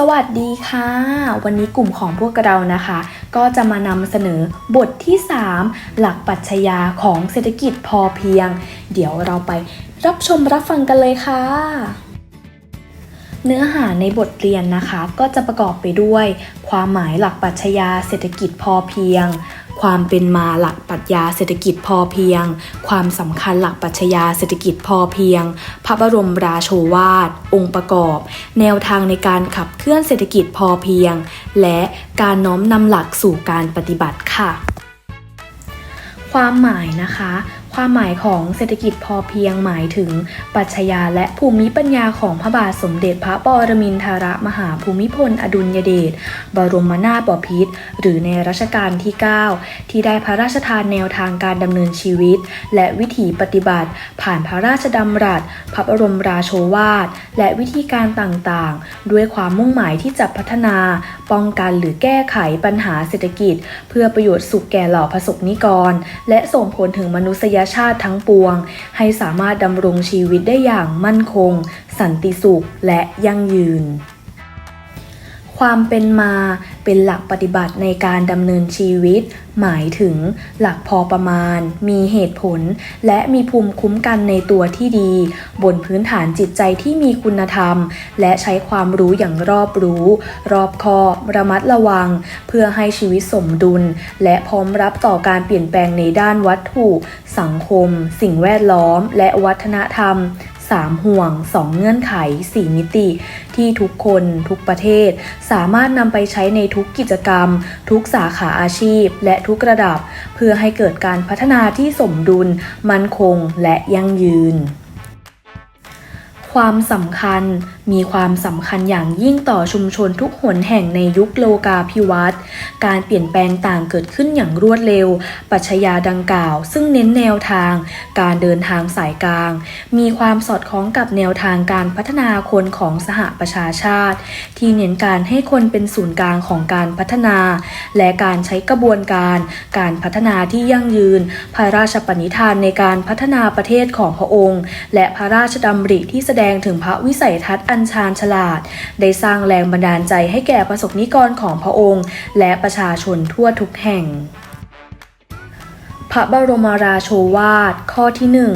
สวัสดีค่ะ วันนี้กลุ่มของพวกเรานะคะ ก็จะมานำเสนอบทที่ 3 หลักปัชญาของเศรษฐกิจพอเพียง เดี๋ยวเราไปรับชมรับฟังกันเลยค่ะ เนื้อหาในบทเรียนนะคะ ก็จะประกอบไปด้วย ความหมายหลักปัชญาเศรษฐกิจพอเพียง ความเป็นมาหลักปรัชญาเศรษฐกิจพอเพียง ความสำคัญหลักปรัชญาเศรษฐกิจพอเพียง พระบรมราโชวาท องค์ประกอบ แนวทางในการขับเคลื่อนเศรษฐกิจพอเพียง และการน้อมนำหลักสู่การปฏิบัติค่ะ ความหมายนะคะ ความหมายของเศรษฐกิจพอเพียงหมายถึงปรัชญาและภูมิปัญญาของพระบาทสมเด็จพระปรมินทรมหาภูมิพลอดุลยเดชบรมนาถบพิตรหรือในรัชกาลที่ 9 ที่ได้พระราชทานแนวทางการดำเนินชีวิต และวิถีปฏิบัติ ผ่านพระราชดำรัส พระบรมราโชวาท และวิธีการต่างๆ ด้วยความมุ่งหมายที่จะพัฒนา ป้องกันหรือแก้ไขปัญหาเศรษฐกิจ เพื่อประโยชน์สุขแก่เหล่าประสบนิกร และส่งผลถึงมนุษยชาติทั้งปวง ให้สามารถดำรงชีวิตได้อย่างมั่นคง สันติสุขและยั่งยืน ความเป็นมาเป็นหลักปฏิบัติในการดำเนินชีวิต หมายถึงหลักพอประมาณ มีเหตุผล และมีภูมิคุ้มกันในตัวที่ดี บนพื้นฐานจิตใจที่มีคุณธรรม และใช้ความรู้อย่างรอบรู้ รอบคอบ ระมัดระวัง เพื่อให้ชีวิตสมดุล และพร้อมรับต่อการเปลี่ยนแปลงในด้านวัตถุ สังคม สิ่งแวดล้อม และวัฒนธรรม 3 ห่วง 2 เงื่อนไข 4 มิติ ที่ทุกคนทุกประเทศ สามารถนำไปใช้ในทุกกิจกรรม ทุกสาขาอาชีพ และทุกระดับ เพื่อให้เกิดการพัฒนาที่สมดุล มั่นคงและยั่งยืน ความสำคัญ มีความสำคัญอย่างยิ่งต่อชุมชนทุกหนแห่งในยุคโลกาภิวัตน์การเปลี่ยนแปลงต่างเกิดขึ้นอย่างรวดเร็ว ปัชญาดังกล่าว ซึ่งเน้นแนวทาง การเดินทางสายกลาง มีความสอดคล้องกับแนวทางการพัฒนาคนของสหประชาชาติ ที่เน้นการให้คนเป็นศูนย์กลางของการพัฒนา และการใช้กระบวนการ การพัฒนาที่ยั่งยืน พระราชปณิธานในการพัฒนาประเทศของพระองค์ และพระราชดำริที่แสดงถึงพระวิสัยทัศน์นชาญฉลาด ได้สร้างแรงบันดาลใจให้แก่ประสบนิกรของพระองค์ และประชาชนทั่วทุกแห่ง พระบรมราโชวาทข้อที่หนึ่ง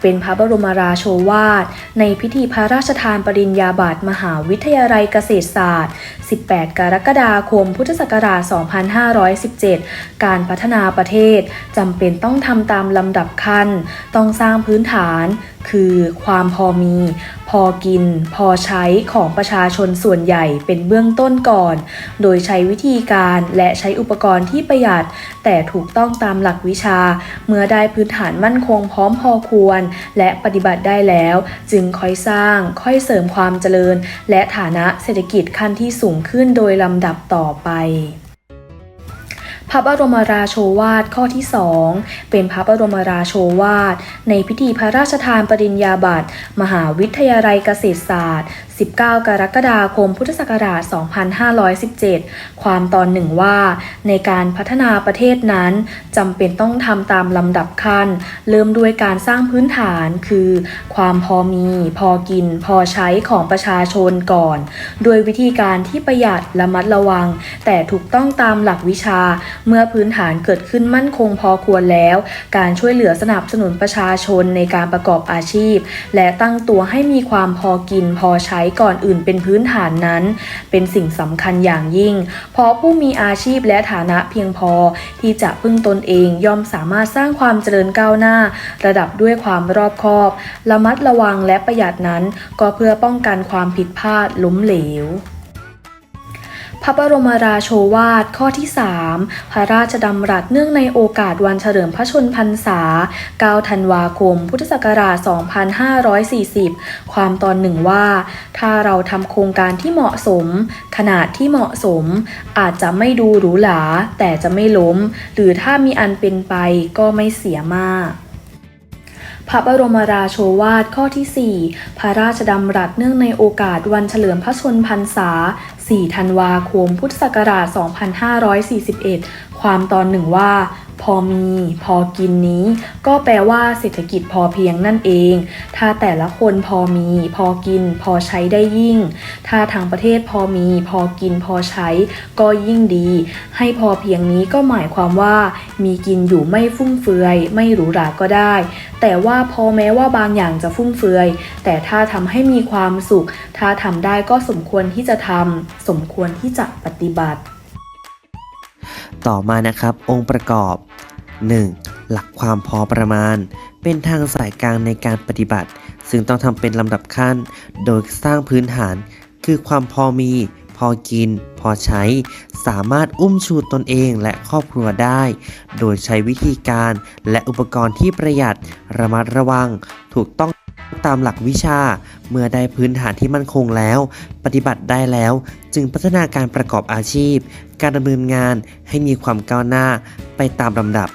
เป็นพระบรมราโชวาท ในพิธีพระราชทานปริญญาบัตรมหาวิทยาลัยเกษตรศาสตร์ 18 กรกฎาคม พุทธศักราช 2517 การพัฒนาประเทศจำเป็นต้องทำตามลำดับขั้น ต้องสร้างพื้นฐาน คือความพอมี พอกิน พอใช้ของประชาชนส่วนใหญ่เป็นเบื้องต้นก่อน โดยใช้วิธีการและใช้อุปกรณ์ที่ประหยัด แต่ถูกต้องตามหลักวิชา เมื่อได้พื้นฐานมั่นคงพร้อมพอควร และปฏิบัติได้แล้ว จึงค่อยสร้าง ค่อยเสริมความเจริญ และฐานะเศรษฐกิจขั้นที่สูงขึ้นโดยลำดับต่อไป ระบรมราโชวาทข้อที่2เป็นพระบรมราโชวาท ในพิธีพระราชทานปริญญาบัตรมหาวิทยาลัยเกษตรศาสตร์ 19 กรกฎาคม พุทธศักราช 2517 ความตอนหนึ่งว่า ในการพัฒนาประเทศนั้นจำเป็นต้องทำตามลำดับขั้น เริ่มด้วยการสร้างพื้นฐานคือ ความพอมี พอกิน พอใช้ของประชาชนก่อน โดยวิธีการที่ประหยัดระมัดระวัง แต่ถูกต้องตามหลักวิชาเมื่อพื้นฐานเกิดขึ้นมั่นคงพอควรแล้ว การช่วยเหลือสนับสนุนประชาชนในการประกอบอาชีพ และตั้งตัวให้มีความพอกินพอใช้ก่อนอื่นเป็นพื้นฐานนั้น เป็นสิ่งสำคัญอย่างยิ่ง เพราะผู้มีอาชีพและฐานะเพียงพอที่จะพึ่งตนเองย่อมสามารถสร้างความเจริญก้าวหน้า ระดับด้วยความรอบคอบ ระมัดระวังและประหยัดนั้น ก็เพื่อป้องกันความผิดพลาดล้มเหลว พระบรมราโชวาทข้อที่ 3 พระราชดำรัสเนื่องในโอกาสวันเฉลิมพระชนพรรษา 9 ธันวาคม พุทธศักราช 2540 ความตอนหนึ่งว่า ถ้าเราทำโครงการที่เหมาะสม ขนาดที่เหมาะสม อาจจะไม่ดูหรูหราแต่จะไม่ล้ม หรือถ้ามีอันเป็นไปก็ไม่เสียมาก พระบรมราโชวาทข้อที่ 4 พระราชดำรัสเนื่องในโอกาสวันเฉลิมพระชนพรรษา 4 ธันวาคม พุทธศักราช 2541 ความตอนหนึ่งว่า พอมี พอกินนี้ ก็แปลว่าเศรษฐกิจพอเพียงนั่นเอง ถ้าแต่ละคนพอมี พอกิน พอใช้ได้ยิ่ง ถ้าทางประเทศพอมี พอกินพอใช้ ก็ยิ่งดี ให้พอเพียงนี้ก็หมายความว่า มีกินอยู่ไม่ฟุ่มเฟือย ไม่หรูหราก็ได้ แต่ว่าพอแม้ว่าบางอย่างจะฟุ่มเฟือย แต่ถ้าทำให้มีความสุข ถ้าทำได้ก็สมควรที่จะทำสมควรที่จะปฏิบัติ ต่อมานะครับ องค์ประกอบ 1. หลักความพอประมาณ เป็นทางสายกลางในการปฏิบัติ ซึ่งต้องทำเป็นลำดับขั้น โดยสร้างพื้นฐาน คือความพอมี พอกิน พอใช้ สามารถอุ้มชูตนเองและครอบครัวได้ โดยใช้วิธีการและอุปกรณ์ที่ประหยัด ระมัดระวัง ถูกต้อง ตามหลักวิชา เมื่อได้พื้นฐานที่มั่นคงแล้ว ปฏิบัติได้แล้ว จึงพัฒนาการประกอบอาชีพ การดำเนินงานให้มีความก้าวหน้าไปตามลำดับ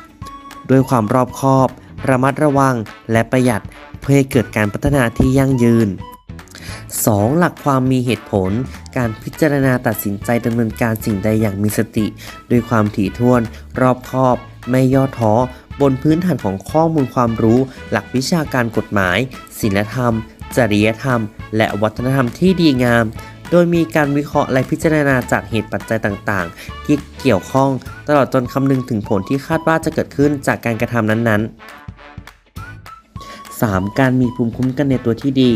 ด้วยความรอบคอบ ระมัดระวัง และประหยัดเพื่อให้เกิดการพัฒนาที่ยั่งยืน 2. หลักความมีเหตุผล การพิจารณาตัดสินใจดำเนินการสิ่งใดอย่างมีสติ ด้วยความถี่ถ้วน รอบคอบ ไม่ย่อท้อ บนพื้นฐานของข้อมูลความรู้ หลักวิชาการกฎหมายศีลธรรม จริยธรรม และวัฒนธรรมที่ดีงาม โดยมีการวิเคราะห์และพิจารณาจากเหตุปัจจัยต่างๆ ที่เกี่ยวข้องตลอดจนคำนึงถึงผลที่คาดว่าจะเกิดขึ้นจากการกระทำนั้นๆ 3. การมีภูมิคุ้มกันในตัวที่ดี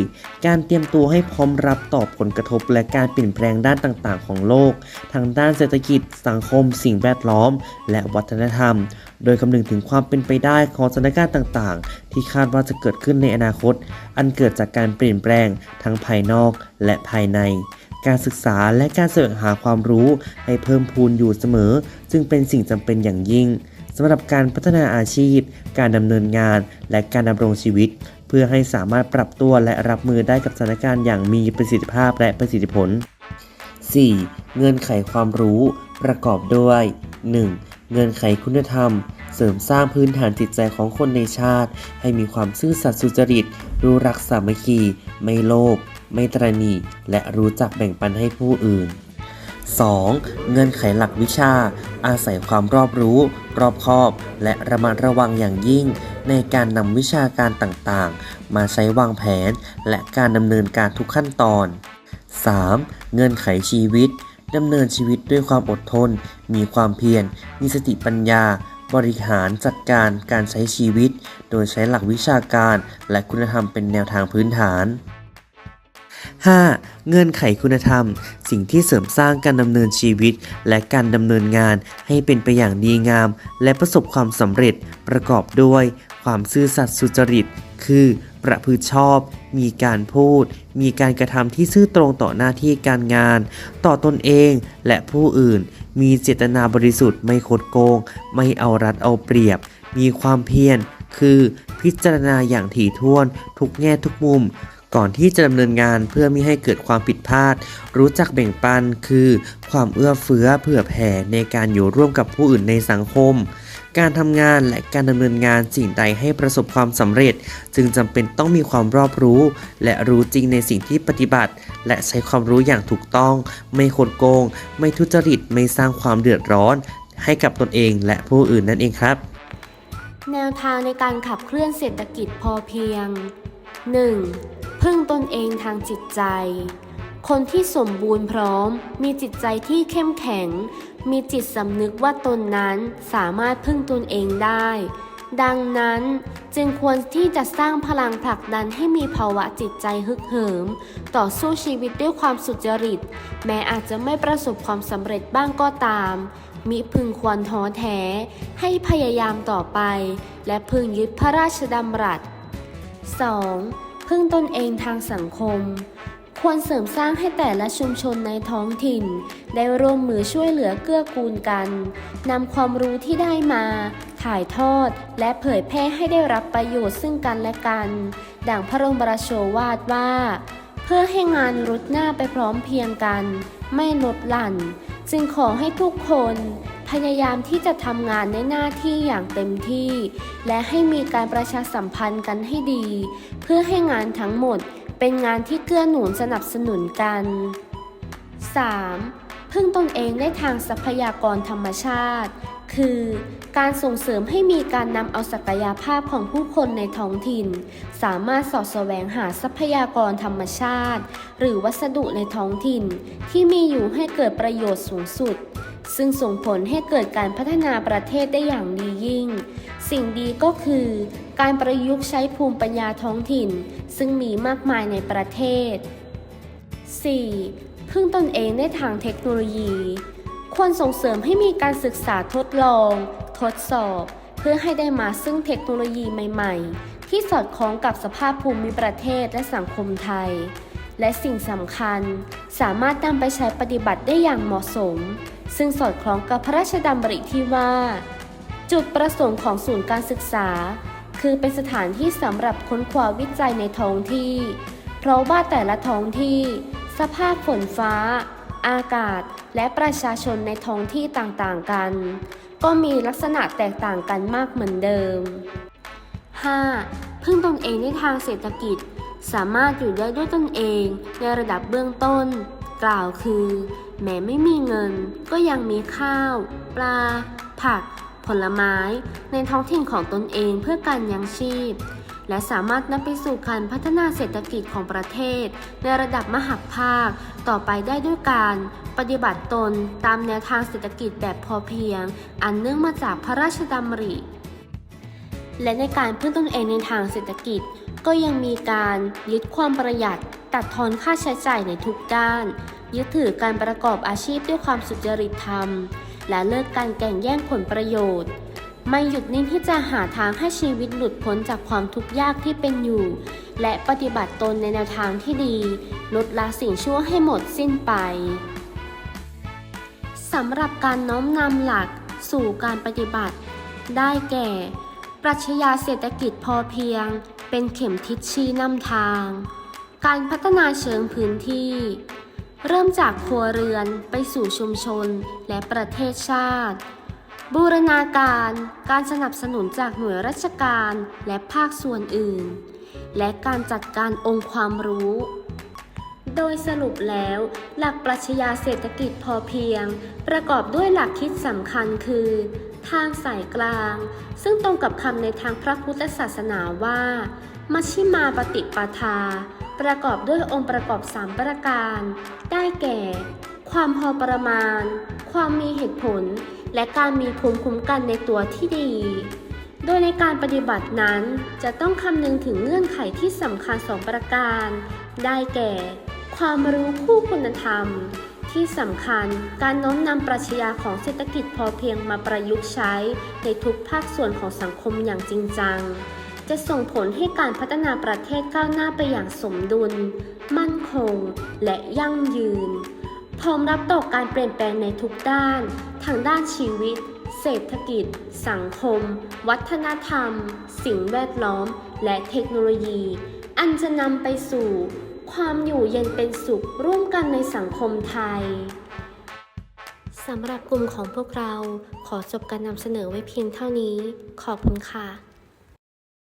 การเตรียมตัวให้พร้อมรับต่อผลกระทบและการเปลี่ยนแปลงด้านต่างๆ ของโลก ทางด้านเศรษฐกิจ สังคม สิ่งแวดล้อม และวัฒนธรรม โดยคำนึงถึงความเป็นไปได้ของสถานการณ์ต่างๆ ที่คาดว่าจะเกิดขึ้นในอนาคต อันเกิดจากการเปลี่ยนแปลงทั้งภายนอกและภายในการศึกษาและการแสวงหาความรู้ให้เพิ่มพูนอยู่เสมอ จึงเป็นสิ่งจำเป็นอย่างยิ่ง สำหรับการพัฒนาอาชีพ การดำเนินงาน และการดำรงชีวิต เพื่อให้สามารถปรับตัวและรับมือได้กับสถานการณ์อย่างมีประสิทธิภาพและประสิทธิผล 4. เงื่อนไขความรู้ ประกอบด้วย 1. เงื่อนไขคุณธรรม เสริมสร้างพื้นฐานจิตใจของคนในชาติ ให้มีความซื่อสัตย์สุจริต รู้รักสามัคคี ไม่โลภ ไม่ตรณี และรู้จักแบ่งปันให้ผู้อื่น 2. เงื่อนไขหลักวิชา อาศัยความรอบรู้ รอบคอบ และระมัดระวังอย่างยิ่ง ในการนำวิชาการต่างๆ มาใช้วางแผน และการดำเนินการทุกขั้นตอน 3. เงื่อนไขชีวิตดำเนินชีวิตด้วยความอดทน มีความเพียร มีสติปัญญา บริหารจัดการการใช้ชีวิต โดยใช้หลักวิชาการ และคุณธรรมเป็นแนวทางพื้นฐาน 5. เงื่อนไขคุณธรรม สิ่งที่เสริมสร้างการดำเนินชีวิต และการดำเนินงานให้เป็นไปอย่างดีงาม และประสบความสำเร็จประกอบด้วย ความซื่อสัตย์สุจริต คือ ประพฤติชอบ มีการพูด มีการกระทำที่ซื่อตรงต่อหน้าที่การงาน ต่อตนเองและผู้อื่น มีเจตนาบริสุทธิ์ไม่คดโกง ไม่เอารัดเอาเปรียบ มีความเพียรคือพิจารณาอย่างถี่ถ้วนทุกแง่ทุกมุม ก่อนที่จะดำเนินงานเพื่อไม่ให้เกิดความผิดพลาด รู้จักแบ่งปันคือ ความเอื้อเฟื้อเผื่อแผ่ในการอยู่ร่วมกับผู้อื่นในสังคม การทำงานและการดำเนินงานสิ่งใดให้ประสบความสำเร็จ จึงจำเป็นต้องมีความรอบรู้ และรู้จริงในสิ่งที่ปฏิบัติ และใช้ความรู้อย่างถูกต้อง ไม่คดโกง ไม่ทุจริตไม่สร้างความเดือดร้อน ให้กับตนเองและผู้อื่นนั่นเองครับแนวทางในการขับเคลื่อนเศรษฐกิจพอเพียง 1. พึ่งตนเองทางจิตใจ คนที่สมบูรณ์พร้อม มีจิตใจที่เข้มแข็ง มีจิตสำนึกว่าตนนั้นสามารถพึ่งตนเองได้ ดังนั้นจึงควรที่จะสร้างพลังผลักดันให้มีภาวะจิตใจฮึกเหิม ต่อสู้ชีวิตด้วยความสุจริต แม้อาจจะไม่ประสบความสำเร็จบ้างก็ตามมิพึงควรท้อแท้ ให้พยายามต่อไป และพึงยึดพระราชดำรัส 2. พึ่งตนเองทางสังคม ควรเสริมสร้างให้แต่ละชุมชนในท้องถิ่น ได้ร่วมมือช่วยเหลือเกื้อกูลกันนำความรู้ที่ได้มา ถ่ายทอดและเผยแพร่ให้ได้รับประโยชน์ซึ่งกันและกัน ดังพระบรมราโชวาทว่า เพื่อให้งานรุดหน้าไปพร้อมเพียงกัน ไม่ลดหลั่น จึงขอให้ทุกคน พยายามที่จะทำงานในหน้าที่อย่างเต็มที่ และให้มีการประชาสัมพันธ์กันให้ดี เพื่อให้งานทั้งหมดเป็นงานที่เกื้อหนุนสนับสนุนกัน 3. พึ่งตนเองได้ทางทรัพยากรธรรมชาติ คือการส่งเสริมให้มีการนำเอาศักยภาพของผู้คนในท้องถิ่น สามารถสอดแสวงหาทรัพยากรธรรมชาติ หรือวัสดุในท้องถิ่น ที่มีอยู่ให้เกิดประโยชน์สูงสุด ซึ่งส่งผลให้เกิดการพัฒนาประเทศได้อย่างดียิ่ง สิ่งดีก็คือ การประยุกต์ใช้ภูมิปัญญาท้องถิ่น ซึ่งมีมากมายในประเทศ 4. พึ่งตนเองได้ทางเทคโนโลยี ควรส่งเสริมให้มีการศึกษาทดลอง ทดสอบ เพื่อให้ได้มาซึ่งเทคโนโลยีใหม่ ๆ ที่สอดคล้องกับสภาพภูมิประเทศและสังคมไทย และสิ่งสำคัญ สามารถนำไปใช้ปฏิบัติได้อย่างเหมาะสม ซึ่งสอดคล้องกับพระราชดำริที่ว่า จุดประสงค์ของศูนย์การศึกษา คือเป็นสถานที่สำหรับค้นคว้าวิจัยในท้องที่ เพราะว่าแต่ละท้องที่ สภาพฝนฟ้า อากาศ และประชาชนในท้องที่ต่างๆกัน ก็มีลักษณะแตกต่างกันมากเหมือนเดิม 5. พึ่งตนเองในทางเศรษฐกิจ สามารถอยู่ได้ด้วยตนเองในระดับเบื้องต้น กล่าวคือ แม้ไม่มีเงินก็ยังมีข้าว ปลา ผัก ผลไม้ ในท้องถิ่นของตนเองเพื่อการยังชีพ และสามารถนำไปสู่การพัฒนาเศรษฐกิจของประเทศ ในระดับมหาภาค ต่อไปได้ด้วยการปฏิบัติตนตามแนวทางเศรษฐกิจแบบพอเพียง อันเนื่องมาจากพระราชดำริ และในการพึ่งตนเองในทางเศรษฐกิจ ก็ยังมีการยึดความประหยัดตัดทอนค่าใช้จ่ายในทุกด้าน ยึดถือการประกอบอาชีพด้วยความสุจริตธรรม และเลิกการแก่งแย่งผลประโยชน์ ไม่หยุดนิ่งที่จะหาทางให้ชีวิตหลุดพ้นจากความทุกข์ยากที่เป็นอยู่ และปฏิบัติตนในแนวทางที่ดี ลดละสิ่งชั่วให้หมดสิ้นไปสำหรับการน้อมนำหลักสู่การปฏิบัติ ได้แก่ ปรัชญาเศรษฐกิจพอเพียง เป็นเข็มทิศชี้นำทาง การพัฒนาเชิงพื้นที่ เริ่มจากครัวเรือนไปสู่ชุมชนและประเทศชาติ บูรณาการ การสนับสนุนจากหน่วยราชการและภาคส่วนอื่น และการจัดการองค์ความรู้ โดยสรุปแล้ว หลักปรัชญาเศรษฐกิจพอเพียง ประกอบด้วยหลักคิดสำคัญคือ ทางสายกลาง ซึ่งตรงกับคำในทางพระพุทธศาสนาว่า มัชฌิมาปฏิปทา ประกอบด้วยองค์ประกอบสามประการ ได้แก่ ความพอประมาณ ความมีเหตุผล และการมีภูมิคุ้มกันในตัวที่ดี โดยในการปฏิบัตินั้นจะต้องคำนึงถึงเงื่อนไขที่สำคัญสองประการ ได้แก่ ความรู้คู่คุณธรรม ที่สำคัญการน้อมนำปรัชญาของเศรษฐกิจพอเพียงมาประยุกต์ใช้ในทุกภาคส่วนของสังคมอย่างจริงจัง จะส่งผลให้การพัฒนาประเทศก้าวหน้าไปอย่างสมดุล มั่นคง และยั่งยืน พร้อมรับต่อการเปลี่ยนแปลงในทุกด้าน ทางด้านชีวิต เศรษฐกิจ สังคม วัฒนธรรม สิ่งแวดล้อม และเทคโนโลยี อันจะนำไปสู่ ความอยู่เย็นเป็นสุขร่วมกันในสังคมไทยสำหรับกลุ่มของพวกเราขอจบการนำเสนอไว้เพียงเท่านี้ ขอบคุณค่ะ